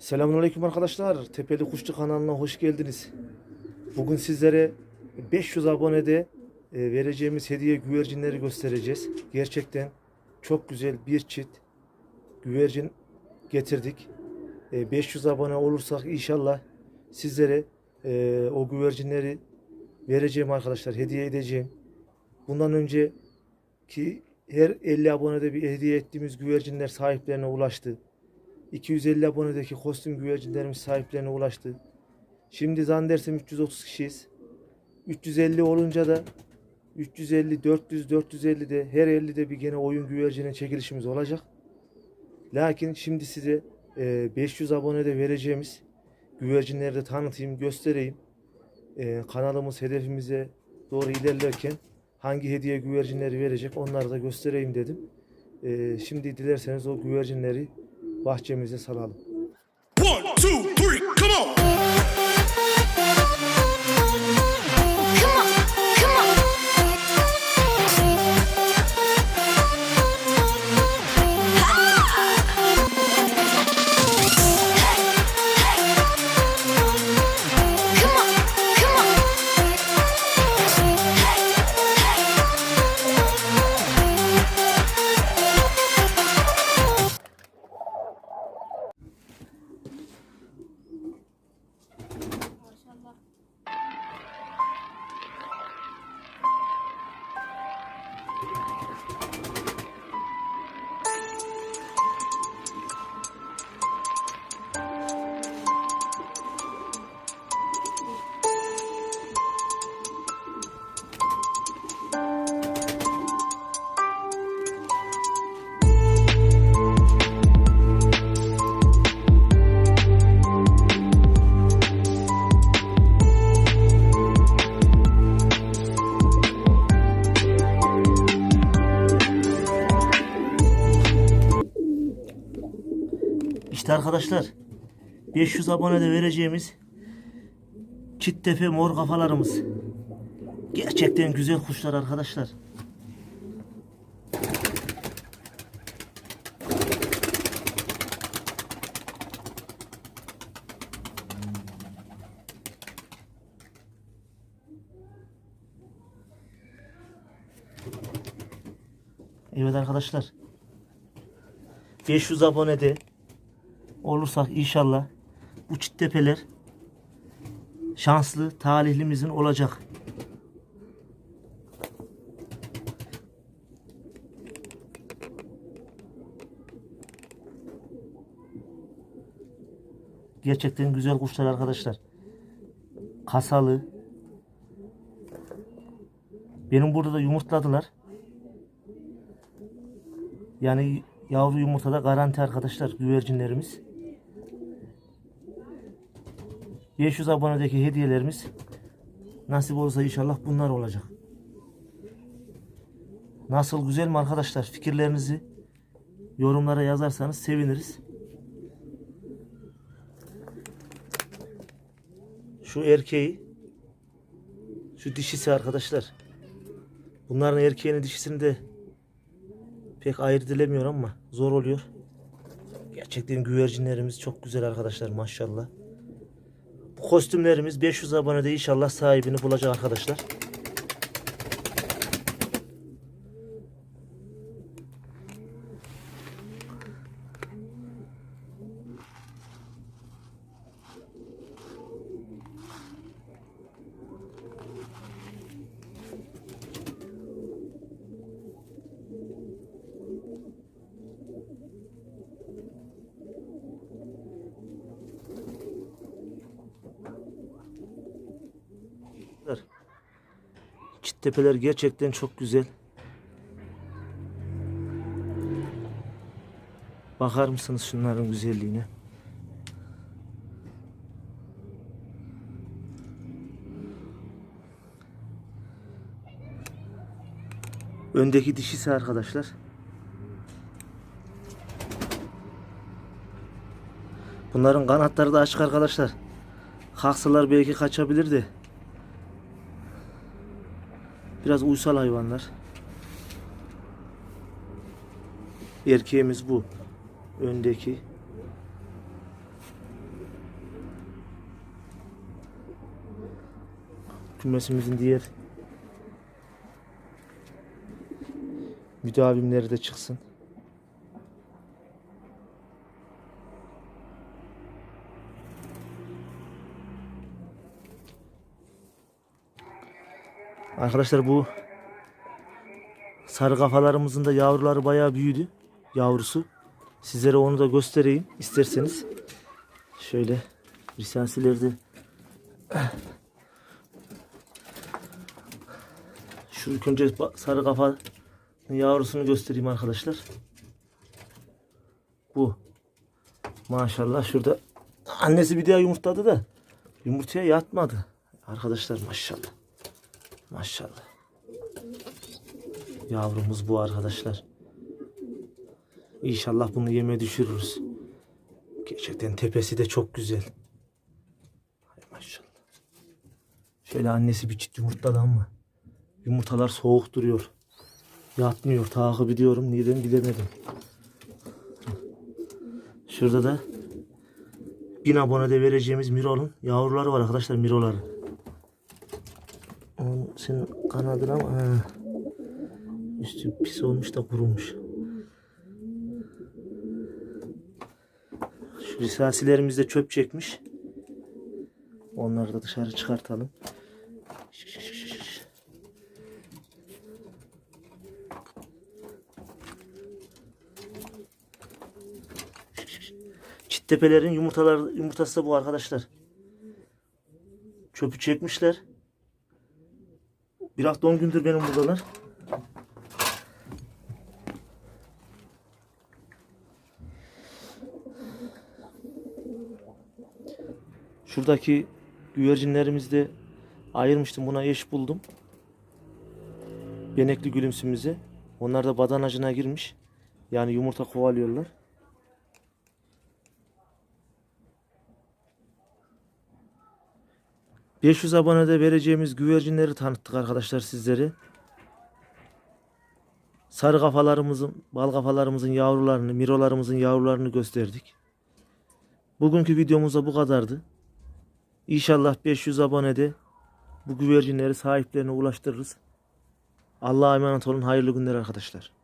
Selamünaleyküm arkadaşlar. Tepeli Kuşçu kanalına hoş geldiniz. Bugün sizlere 500 abonede e, vereceğimiz hediye güvercinleri göstereceğiz. Gerçekten çok güzel bir çift güvercin getirdik. E, 500 abone olursak inşallah sizlere e, o güvercinleri vereceğim arkadaşlar. Hediye edeceğim. Bundan önce ki her 50 abonede bir hediye ettiğimiz güvercinler sahiplerine ulaştı. 250 abonedeki kostüm güvercinlerimiz sahiplerine ulaştı. Şimdi zannedersem 330 kişiyiz. 350 olunca da 350, 400, 450 de her 50'de bir gene oyun güvercinin çekilişimiz olacak. Lakin şimdi size e, 500 abonede vereceğimiz güvercinleri de tanıtayım, göstereyim. E, kanalımız hedefimize doğru ilerlerken hangi hediye güvercinleri verecek onları da göstereyim dedim. E, şimdi dilerseniz o güvercinleri bahçemize salalım. One, two, İşte arkadaşlar 500 abonede vereceğimiz çittepe mor kafalarımız. Gerçekten güzel kuşlar arkadaşlar. Evet arkadaşlar. 500 abonede olursak inşallah bu çittepeler şanslı talihlimizin olacak. Gerçekten güzel kuşlar arkadaşlar. Kasalı. Benim burada da yumurtladılar. Yani yavru yumurtada garanti arkadaşlar güvercinlerimiz. 500 abonedeki hediyelerimiz nasip olursa inşallah bunlar olacak. Nasıl güzel mi arkadaşlar? Fikirlerinizi yorumlara yazarsanız seviniriz. Şu erkeği şu dişisi arkadaşlar. Bunların erkeğini dişisini de pek ayırt edilemiyor ama zor oluyor. Gerçekten güvercinlerimiz çok güzel arkadaşlar maşallah. Kostümlerimiz 500 abonede inşallah sahibini bulacak arkadaşlar. Çittepeler gerçekten çok güzel. Bakar mısınız şunların güzelliğine? Öndeki dişisi arkadaşlar. Bunların kanatları da açık arkadaşlar. Kalksalar belki kaçabilir de. Biraz uysal hayvanlar. Erkeğimiz bu. Öndeki. Kümesimizin diğer müdavimleri de çıksın. Arkadaşlar bu sarı kafalarımızın da yavruları bayağı büyüdü. Yavrusu. Sizlere onu da göstereyim isterseniz. Şöyle lisansileri de şu ilk önce sarı kafa yavrusunu göstereyim arkadaşlar. Bu. Maşallah şurada annesi bir daha yumurtladı da yumurtaya yatmadı. Arkadaşlar maşallah. Maşallah. Yavrumuz bu arkadaşlar. İnşallah bunu yeme düşürürüz. Gerçekten tepesi de çok güzel. Hay maşallah. Şöyle annesi bir çift yumurtladı ama yumurtalar soğuk duruyor. Yatmıyor. Takip ediyorum. Neden bilemedim. Şurada da bin abonede vereceğimiz Mirol'un yavruları var arkadaşlar Miroları. Onun senin kanadın ama ha. üstü pis olmuş da kurumuş. Şu risasilerimiz de çöp çekmiş. Onları da dışarı çıkartalım. Çittepelerin yumurtalar yumurtası da bu arkadaşlar. Çöpü çekmişler. Bir hafta 10 gündür benim buradalar. Şuradaki güvercinlerimizi de ayırmıştım. Buna eş buldum. Benekli gülümsümüzü. Onlar da badanacına girmiş. Yani yumurta kovalıyorlar. ...500 abonede vereceğimiz güvercinleri tanıttık arkadaşlar sizlere. Sarı kafalarımızın, bal kafalarımızın yavrularını, mirolarımızın yavrularını gösterdik. Bugünkü videomuzda bu kadardı. İnşallah 500 abonede bu güvercinleri sahiplerine ulaştırırız. Allah'a emanet olun. Hayırlı günler arkadaşlar.